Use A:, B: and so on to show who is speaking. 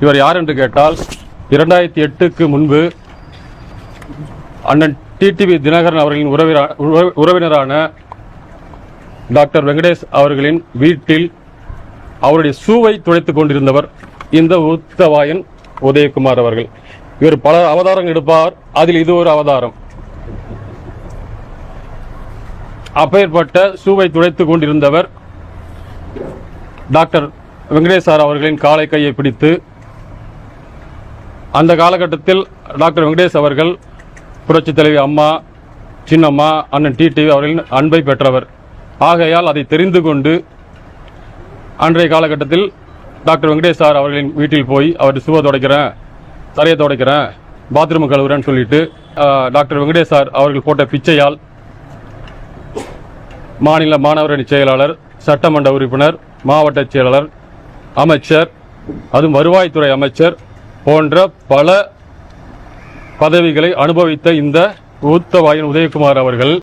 A: இவர் யார் என்று கேட்டால் இரண்டாயிரத்தி எட்டுக்கு முன்பு அண்ணன் டிடிவி தினகரன் அவர்களின் உறவினரா- உறவினரான டாக்டர் வெங்கடேஷ் அவர்களின் வீட்டில் அவருடைய சூவை துடைத்துக் கொண்டிருந்தவர் இந்த உத்தவாயன் உதயகுமார் அவர்கள். இவர் பல அவதாரங்கள் எடுப்பார். அதில் இது ஒரு அவதாரம். அப்பேற்பட்ட சூவை துடைத்துக் கொண்டிருந்தவர் டாக்டர் வெங்கடேஷ் சார் அவர்களின் காலை கையை பிடித்து அந்த காலகட்டத்தில் டாக்டர் வெங்கடேஷ் அவர்கள் புரட்சித் தலைவி அம்மா சின்னம்மா அண்ணன் டிடிவி அவர்களின் அன்பை பெற்றவர். ஆகையால் அதை தெரிந்து கொண்டு அன்றைய காலகட்டத்தில் டாக்டர் வெங்கடேஷ் சார் அவர்களின் வீட்டில் போய் அவர் சுவ துடைக்கிறேன் தரையை துடைக்கிறேன் பாத்ரூம் கழுவுறேன்னு சொல்லிட்டு டாக்டர் வெங்கடேஷ் சார் அவர்கள் போட்ட பிச்சையால் மாநில மாணவரணி செயலாளர் சட்டமன்ற உறுப்பினர் மாவட்ட செயலாளர் அமைச்சர் அதுவும் வருவாய்த்துறை அமைச்சர் போன்ற பல பதவிகளை அனுபவித்த இந்த ஊத்தவாயன் உதயகுமார் அவர்கள்